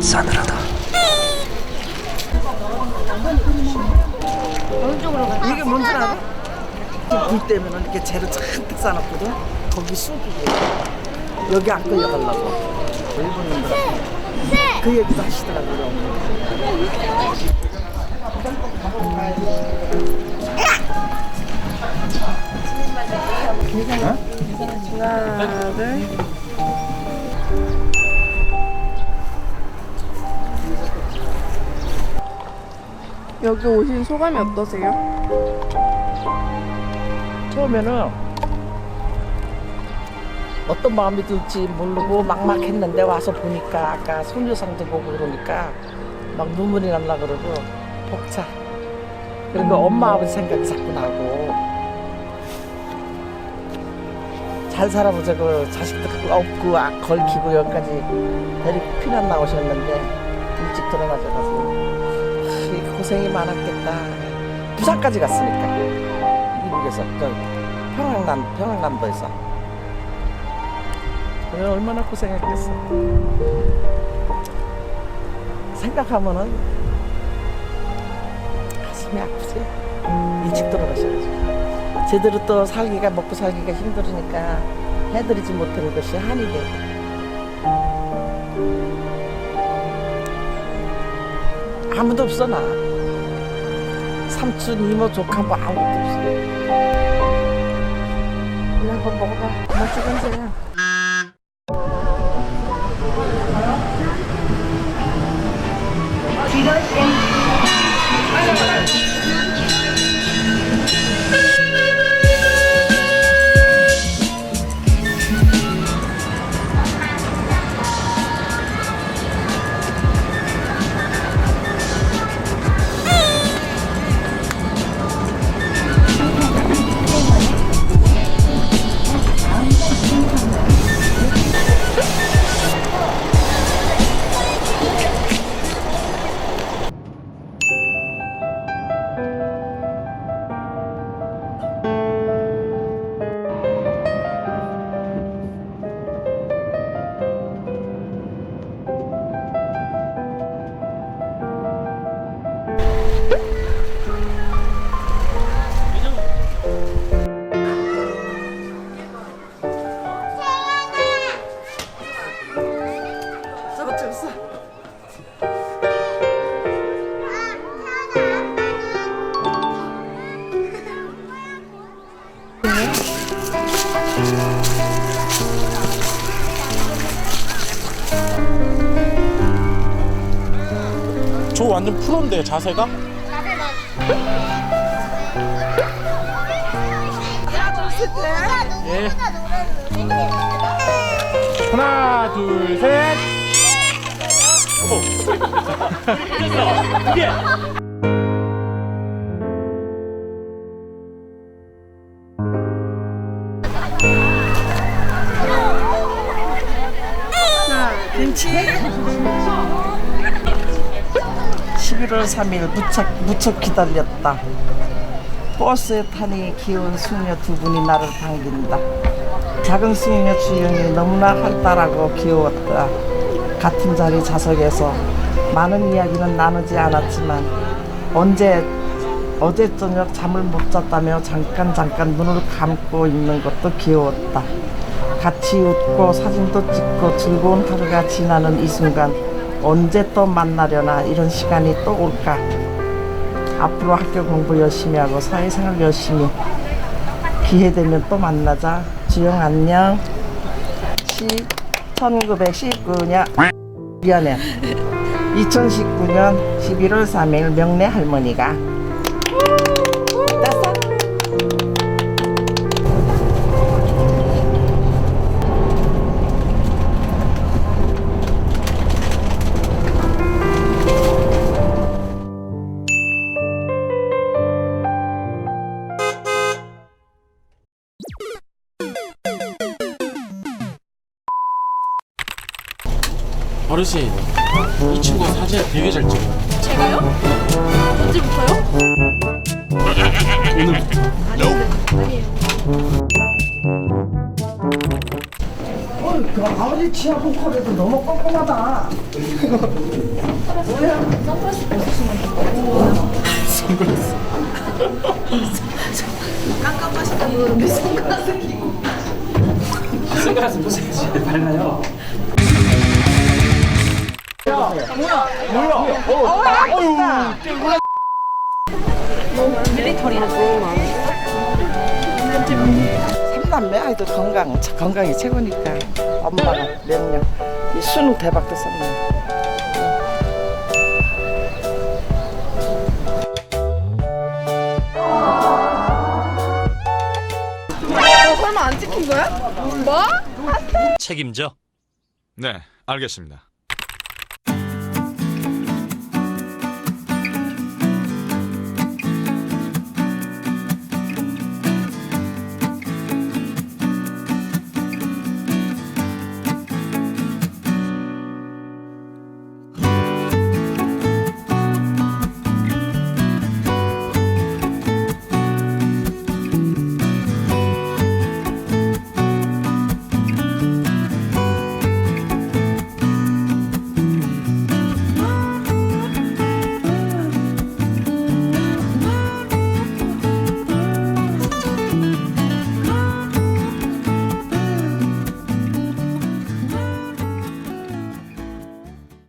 싸늘하다. 이게 뭔지 알아? 불 때문에 이렇게 재료 잔뜩 싸놨거든. 거기 쑥이게. 여기 안 끌려가려고. 일본. 그 얘기도 하시더라고요. 어머니. 하나, 둘. 여기 오신 소감이 어떠세요? 처음에는 어떤 마음이 들지 모르고 막막했는데 와서 보니까 아까 소녀상도 보고 그러니까 막 눈물이 날라 그러고 벅차. 그리고 엄마 아버지 생각이 자꾸 나고 잘 살아보자 그 자식들 없고 아, 걸키고 여기까지 데리고 피난 나오셨는데 일찍 돌아가셔가지고 하, 고생이 많았겠다. 부산까지 갔으니까 미국에서 저 평양남 평양남도에서 그래 얼마나 고생했겠어. 생각하면은 가슴이 아프지. 일찍 돌아가셔가지고 제대로 또 살기가 먹고 살기가 힘들으니까 해드리지 못하는 것이 한이 되고. 아무도 없어 나. 삼촌, 이모, 조카 뭐 아무것도 없어. 이거 한번 먹어봐. 멋지 건세요. 완전 프로인데 자세가? 예. 하나, 둘, 셋. 오. 됐어. 이게. 김치. 11월 3일 무척 무척 기다렸다. 버스에 타니 귀여운 수녀 두 분이 나를 반긴다. 작은 수녀 주연이 너무나 활달하고 귀여웠다. 같은 자리 좌석에서 많은 이야기는 나누지 않았지만 언제 어제 저녁 잠을 못 잤다며 잠깐 잠깐 눈을 감고 있는 것도 귀여웠다. 같이 웃고 사진도 찍고 즐거운 하루가 지나는 이 순간 언제 또 만나려나 이런 시간이 또 올까? 앞으로 학교 공부 열심히 하고 사회생활 열심히 기회 되면 또 만나자. 주영 안녕. 시 1919년 미안해. 2019년 11월 3일 명례 할머니가 어르신, 이 친구 사진 되게 잘 찍어. 제가요? 언제부터요? 오늘부터. 어, 그 아버지 치아 보컬에도 너무 꼼꼼하다. 선글라스 벗어야지 밝아요. 삼남매 아이들 건강, 차- 건강이 최고니까 엄마가 몇년 이 수능 대박 됐었네. 어, 설마 안 찍힌 거야? 뭐? 책임져. 네, 알겠습니다.